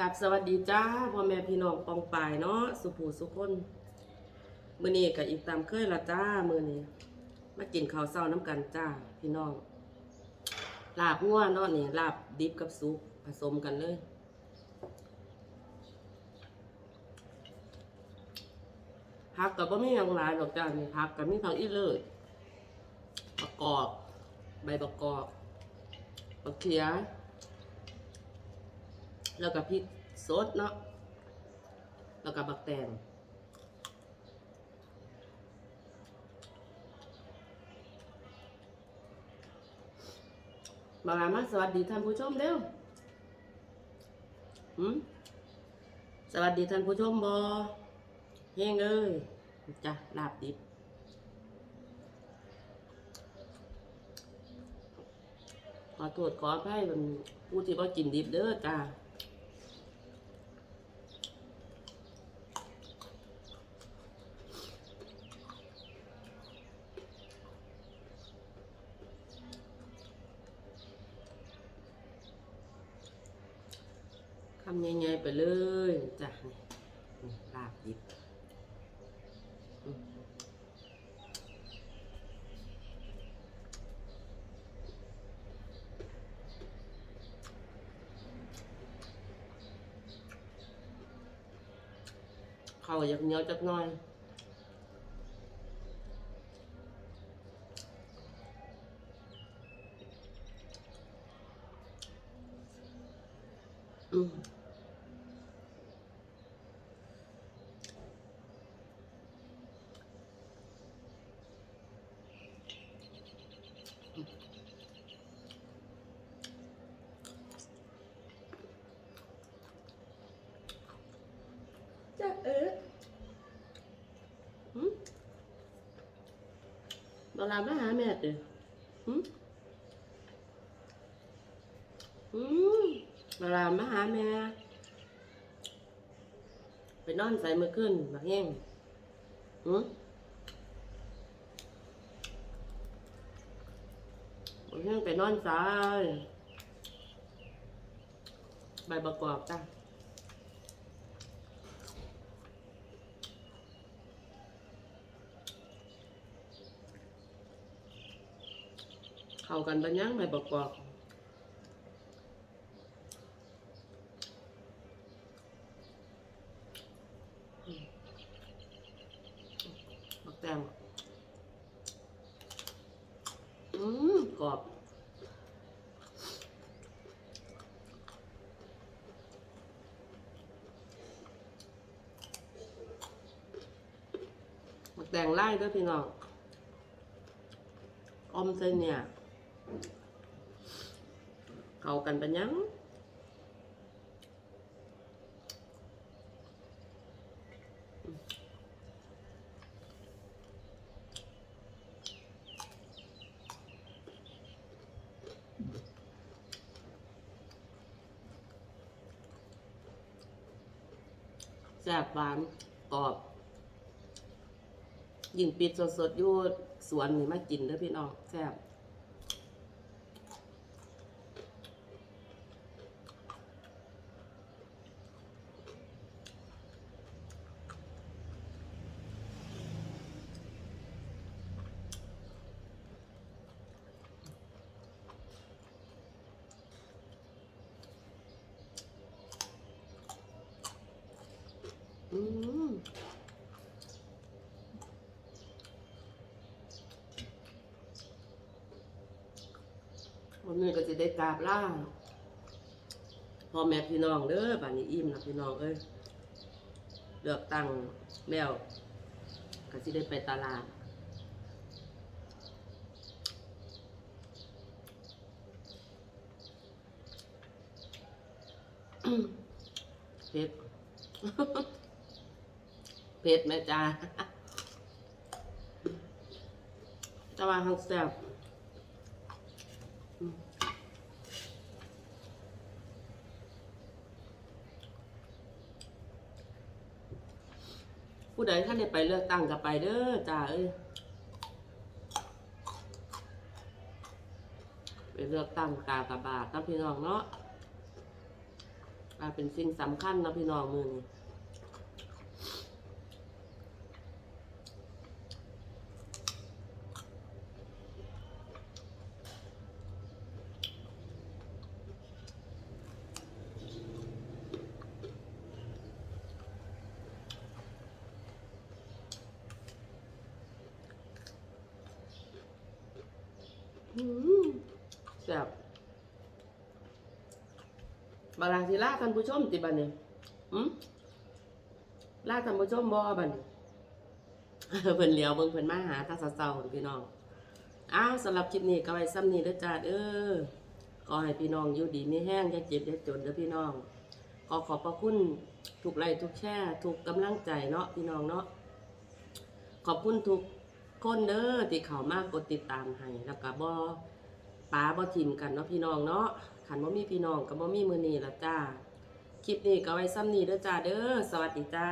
กับสวัสดีจ้าพ่อแม่พี่น้องปองปายเนาะสุภูสุคนมือนี้ก็อีกตามเคยละจ้ามือนี้มากินข้าวเช้าน้ำกันจ้าพี่น้องลาบงัวเนาะนี่ลาบดิบกับซุปผสมกันเลยผักก็บ่มีหยังหลายดอกจ้านี่ผักก็มีผักอีเลิศประกอบใบประกอบบักเขียแล้วก็พริก สดเนาะแล้วก็บักแตงมาลามาสวัสดีท่านผู้ชมเร็วหืมสวัสดีท่านผู้ชมบอเฮงเอ้ยจ้ะลาบดิบขอโทษขออภัยมันผู้ที่ว่กินดิบเด้อจ้าำใหญ่ๆไปเลยจ้ะนี่นี่ลาบดิบเข้าอยากเหนียวจักหน่อยอืม จะเออ หืม บาลามาหาแม่ติหืมหืมบาลามาหาแม่ ไปนอนใส่มือขึ้นมาแห้งหืมมาแห้งไปนอนใส่ใบประกอบจ้ะ เข้ากันปัญญังใบประกบอืมบักแตงอืมกรอบบักแตงไล่ด้วยพี่น้องออมเส้นเนี่ย เข้ากันปัญญังแซ่บหวานกรอบ ยิ่งปิดสดๆอยู่สวนนี่มากินเด้อพี่น้องแซ่บ อืมวันนี้ก็จะได้กราบล่าพ่อแม่พี่น้องเด้อบ้านนี้อิ่มนะพี่น้องเอ้ยเลือกตั้งแล้วก็จะได้ไปตลาดเผ็ด เผ็ดแม่จ้าต่ว่าหังแซ่บผู้ใดท่านได้ไปเลือกตั้งก็ไปเด้อจ้าเอ้ยไปเลือกตั้งกากระบาทนะพี่น้องเนาะอ่าเป็นสิ่งสำคัญนะพี่น้องมือนี้ แซ่บบาลาสิลาท่านผู้ชมติบันนี่อืมลาท่านผู้ชมบ่บันเพิ่นเหลียวเบิ่งเพิ่นมาหาทางเศร้าๆพี่น้องอ้าวสำหรับคลิปนี้ก็ไว้ซ้ำนี้เด้อจ้าเด้อขอให้พี่น้องอยู่ดีมีแห้งอย่าเจ็บอย่าจนเด้อพี่น้อง ขอขอบพระคุณทุกไลค์ทุกแชร์ทุกกำลังใจเนาะพี่น้องเนาะขอบคุณทุก คนเด้อที่เขามากกดติดตามให้แล้วก็บ่ป้าบ่ทิมกันเนาะพี่น้องเนาะขันบ่มีพี่น้องก็บ่มีมือนี้ละจ้าคลิปนี้ก็ไว้ซ้ำนี้เด้อจ้าเด้อสวัสดีจ้า